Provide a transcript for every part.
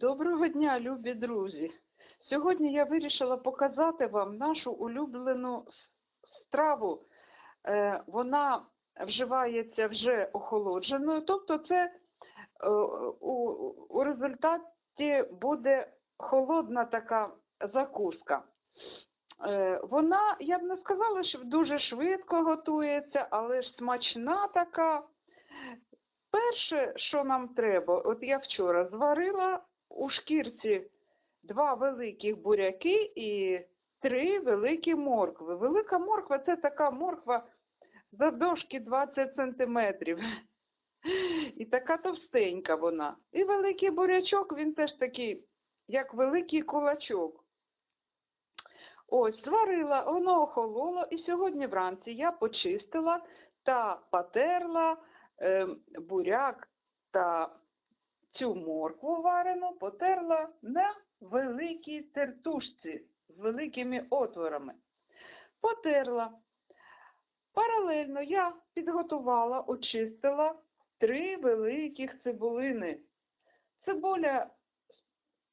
Доброго дня, любі друзі! Сьогодні я вирішила показати вам нашу улюблену страву. Е, Вона вживається вже охолодженою, тобто це е, у, результаті буде холодна така закуска. Е, Вона, я б не сказала, що дуже швидко готується, але ж смачна така. Перше, що нам треба, от я вчора зварила у шкірці два великих буряки і три великі моркви. Велика морква це така морква завдовжки 20 сантиметрів. І така товстенька вона. І великий бурячок, він теж такий, як великий кулачок. Ось, зварила, воно охололо, і сьогодні вранці я почистила та потерла е, буряк та цю моркву варену потерла на великій тертушці з великими отворами. Потерла. Паралельно я підготувала, очистила три великих цибулини. Цибуля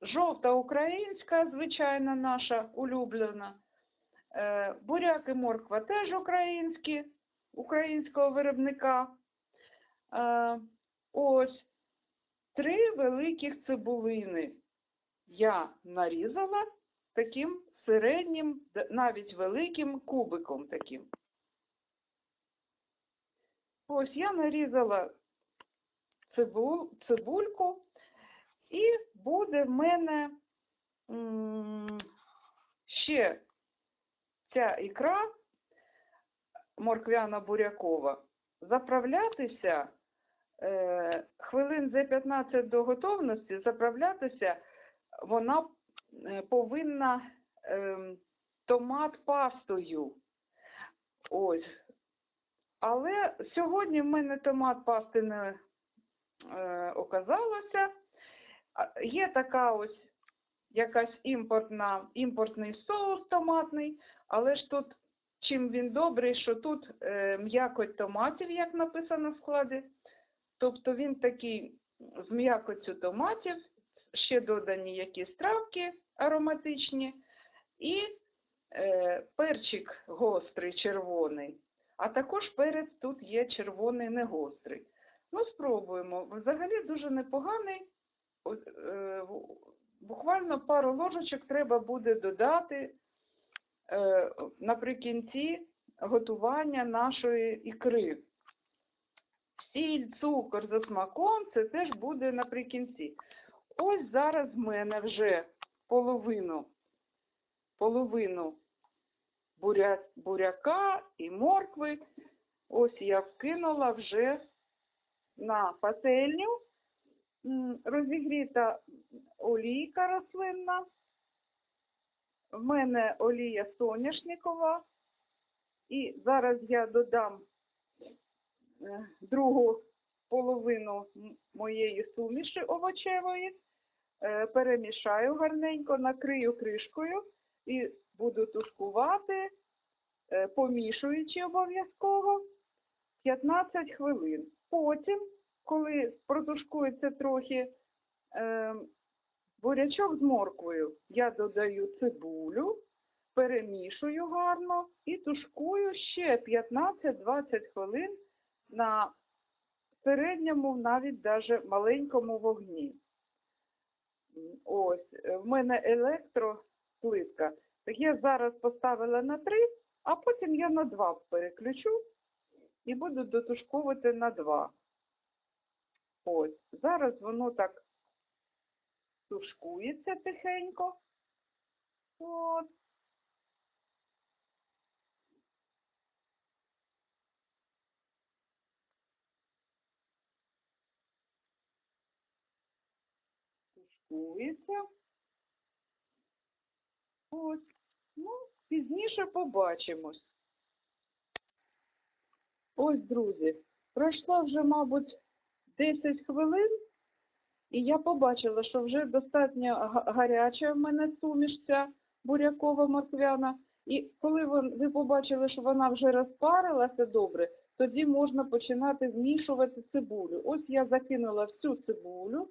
жовта українська, звичайна наша улюблена. Е, Буряк і морква теж українські, українського виробника. Е, Ось три великих цибулини я нарізала таким середнім, навіть великим кубиком таким. Ось я нарізала цибуль, цибульку, і буде в мене ще ця ікра морквяно-бурякова заправлятися е, хвилин за 15 до готовності заправлятися, вона е, повинна е, томат пастою. Ось. Але сьогодні в мене томат пасти не е, оказалося. Є така ось якась імпортна, імпортний соус томатний, але ж тут чим він добрий, що тут е, м'якоть томатів, як написано в складі. Тобто він такий з м'якоттю томатів, ще додані якісь травки ароматичні, і е, перчик гострий, червоний. А також перець тут є червоний, не гострий. Ну, спробуємо. Взагалі дуже непоганий. Е, Буквально пару ложечок треба буде додати е, наприкінці готування нашої ікри. Сіль, цукор за смаком, це теж буде наприкінці. Ось зараз в мене вже половину, половину буря, буряка і моркви. Ось я вкинула вже на пательню. Розігріта олійка рослинна. В мене олія соняшникова. І зараз я додам другу половину моєї суміші овочевої, е, перемішаю гарненько, накрию кришкою і буду тушкувати, е, помішуючи обов'язково 15 хвилин. Потім, коли протушкується трохи е, бурячок з морквою, я додаю цибулю, перемішую гарно і тушкую ще 15-20 хвилин на середньому, навіть даже маленькому вогні. Ось, в мене електроплитка. Я зараз поставила на 3, а потім я на 2 переключу і буду дотушковувати на 2. Ось, зараз воно так тушкується тихенько. От. Тушкується. Ось. Ну, пізніше побачимось. Ось, друзі, пройшло вже, мабуть, 10 хвилин, і я побачила, що вже достатньо гаряча в мене суміш ця бурякова морквяна. І коли ви побачили, що вона вже розпарилася добре, тоді можна починати змішувати цибулю. Ось я закинула всю цибулю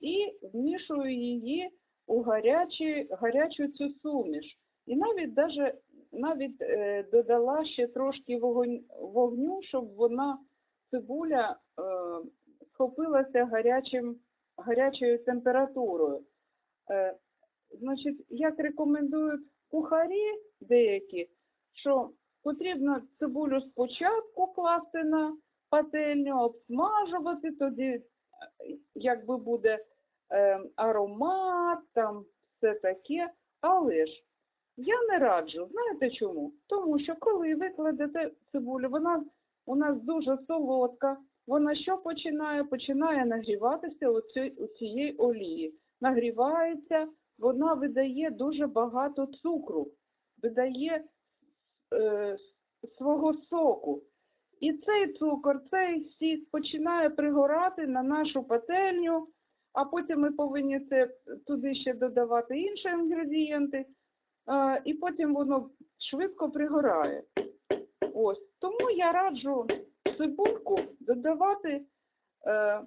і вмішую її у гарячі, гарячу цю суміш. І навіть даже, навіть е, додала ще трошки вогонь, вогню, щоб вона, цибуля, е, схопилася гарячим, гарячою температурою. Е, значить, як рекомендують кухарі деякі, що потрібно цибулю спочатку класти на пательню, обсмажувати, тоді якби буде е, аромат, там все таке. Але ж я не раджу. Знаєте чому? Тому що коли ви кладете цибулю, вона у нас дуже солодка. Вона що починає? Починає нагріватися у, цій, у цієї олії. Нагрівається, вона видає дуже багато цукру, видає е, свого соку. І цей цукор, цей сік починає пригорати на нашу пательню, а потім ми повинні це туди ще додавати інші інгредієнти, е, і потім воно швидко пригорає. Ось. Тому я раджу цибульку додавати е,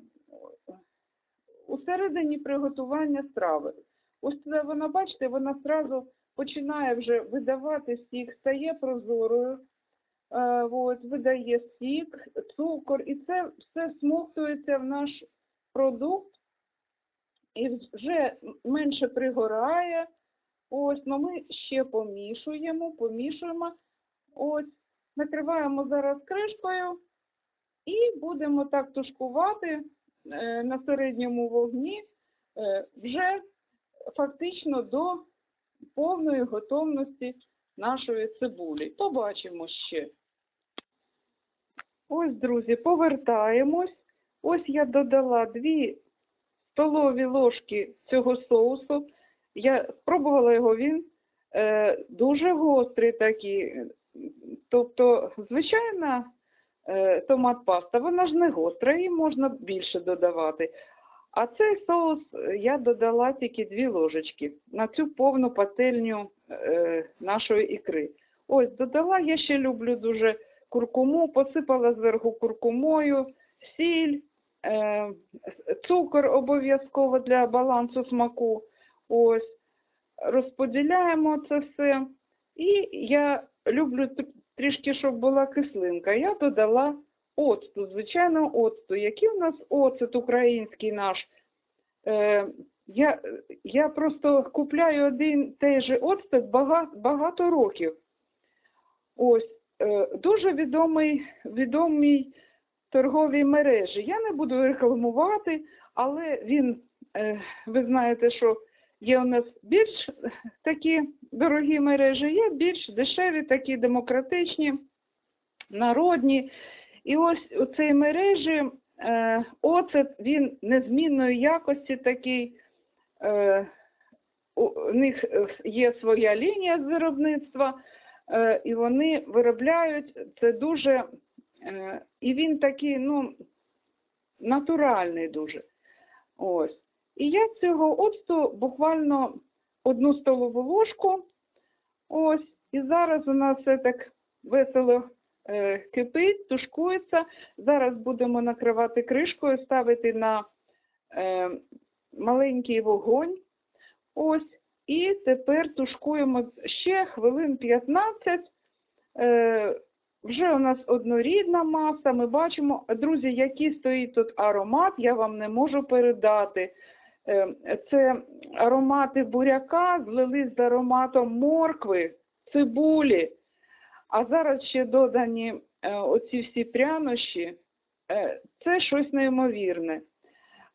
у середині приготування страви. Ось це вона, бачите, вона зразу починає вже видавати сік, стає прозорою, от, видає сік, цукор, і це все смоктується в наш продукт і вже менше пригорає. Ось, ну ми ще помішуємо, помішуємо. Ось, накриваємо зараз кришкою і будемо так тушкувати е, на середньому вогні е, вже фактично до повної готовності нашої цибулі. Побачимо ще. Ось, друзі, повертаємось. Ось я додала дві столові ложки цього соусу. Я спробувала його, він е, дуже гострий такий. Тобто, звичайна е, томат паста, вона ж не гостра, її можна більше додавати. А цей соус е, я додала тільки дві ложечки на цю повну пательню е, нашої ікри. Ось, додала, я ще люблю дуже куркуму, посипала зверху куркумою, сіль, е, цукор обов'язково для балансу смаку. Ось, розподіляємо це все. І я люблю трішки, щоб була кислинка. Я додала оцту, звичайно, оцту. Який у нас оцет український наш? Е, я, я просто купляю один той же оцет багато, багато років. Ось, дуже відомий, відомий торговій мережі. Я не буду рекламувати, але він, е, ви знаєте, що є у нас більш такі дорогі мережі, є більш дешеві, такі демократичні, народні. І ось у цій мережі е, оцет, він незмінної якості такий. Е, у них е, є своя лінія виробництва, е, і вони виробляють це дуже, е, і він такий, ну, натуральний дуже. Ось. І я цього оцту буквально одну столову ложку. Ось. І зараз у нас все так весело е, кипить, тушкується. Зараз будемо накривати кришкою, ставити на е, маленький вогонь. Ось. І тепер тушкуємо ще хвилин 15. Е, вже у нас однорідна маса. Ми бачимо, друзі, який стоїть тут аромат, я вам не можу передати. Е, Це аромати буряка злились з ароматом моркви, цибулі. А зараз ще додані е, оці всі прянощі. Це щось неймовірне.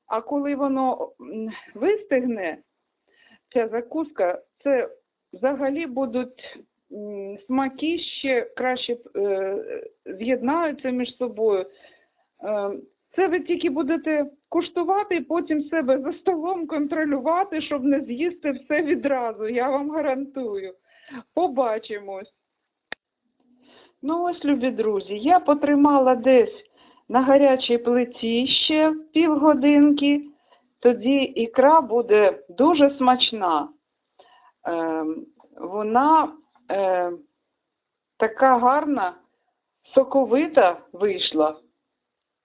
А коли воно вистигне, ця закуска, це взагалі будуть смаки ще краще е, з'єднаються між собою. Е, Це ви тільки будете куштувати і потім себе за столом контролювати, щоб не з'їсти все відразу. Я вам гарантую. Побачимось. Ну ось, любі друзі, я потримала десь на гарячій плиті ще півгодинки, тоді ікра буде дуже смачна. Ем, вона е, така гарна, соковита вийшла.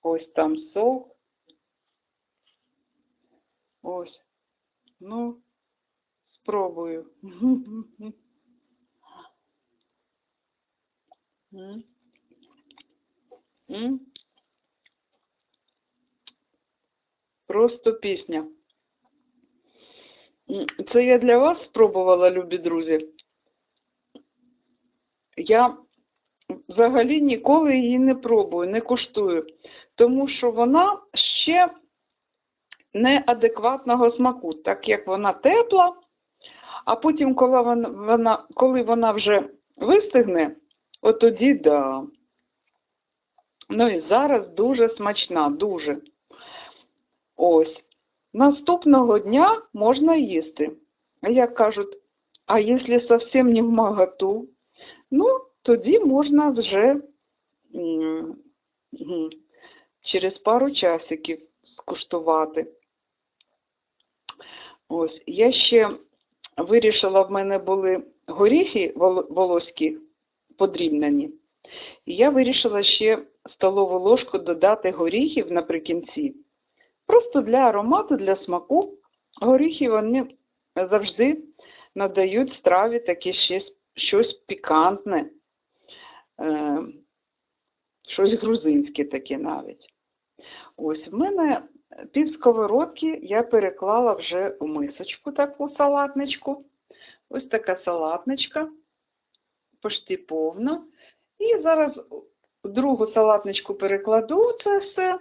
Ось там сок. Ось. Ну, спробую. М. М. Просто пісня. Це я для вас спробувала, любі друзі. Я взагалі ніколи її не пробую, не куштую, тому що вона ще неадекватного смаку, так як вона тепла, а потім, коли вона, коли вона вже вистигне, от тоді да. Ну і зараз дуже смачна, дуже. Наступного дня можна їсти. А як кажуть, а якщо зовсім не в моготу, ну, тоді можна вже через пару часиків скуштувати. Ось, я ще вирішила, в мене були горіхи вол- волоські подрібнені. І я вирішила ще столову ложку додати горіхів наприкінці. Просто для аромату, для смаку. Горіхи вони завжди надають страві таке ще щось пікантне, е, щось грузинське таке навіть. Ось в мене пів сковородки я переклала вже у мисочку таку салатничку. Ось така салатничка, почти повна. І зараз другу салатничку перекладу це все.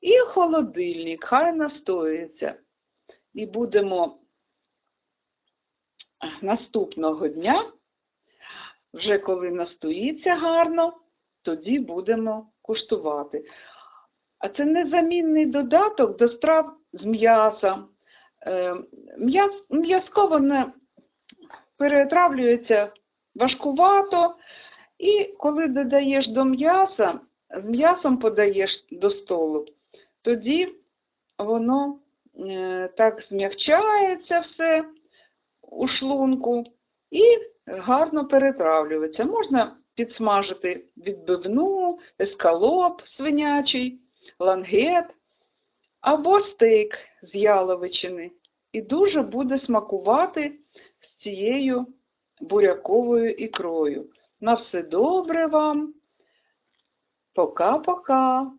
І холодильник, хай настоюється. І будемо наступного дня, вже коли настоїться гарно, тоді будемо куштувати. А це незамінний додаток до страв з м'яса. Е, м'яс- М'язко воно перетравлюється важкувато, і коли додаєш до м'яса, з м'ясом подаєш до столу, тоді воно е, так зм'якчається все у шлунку і гарно перетравлюється. Можна підсмажити відбивну, ескалоп свинячий, лангет або стейк з яловичини. І дуже буде смакувати з цією буряковою ікрою. На все добре вам. Пока-пока.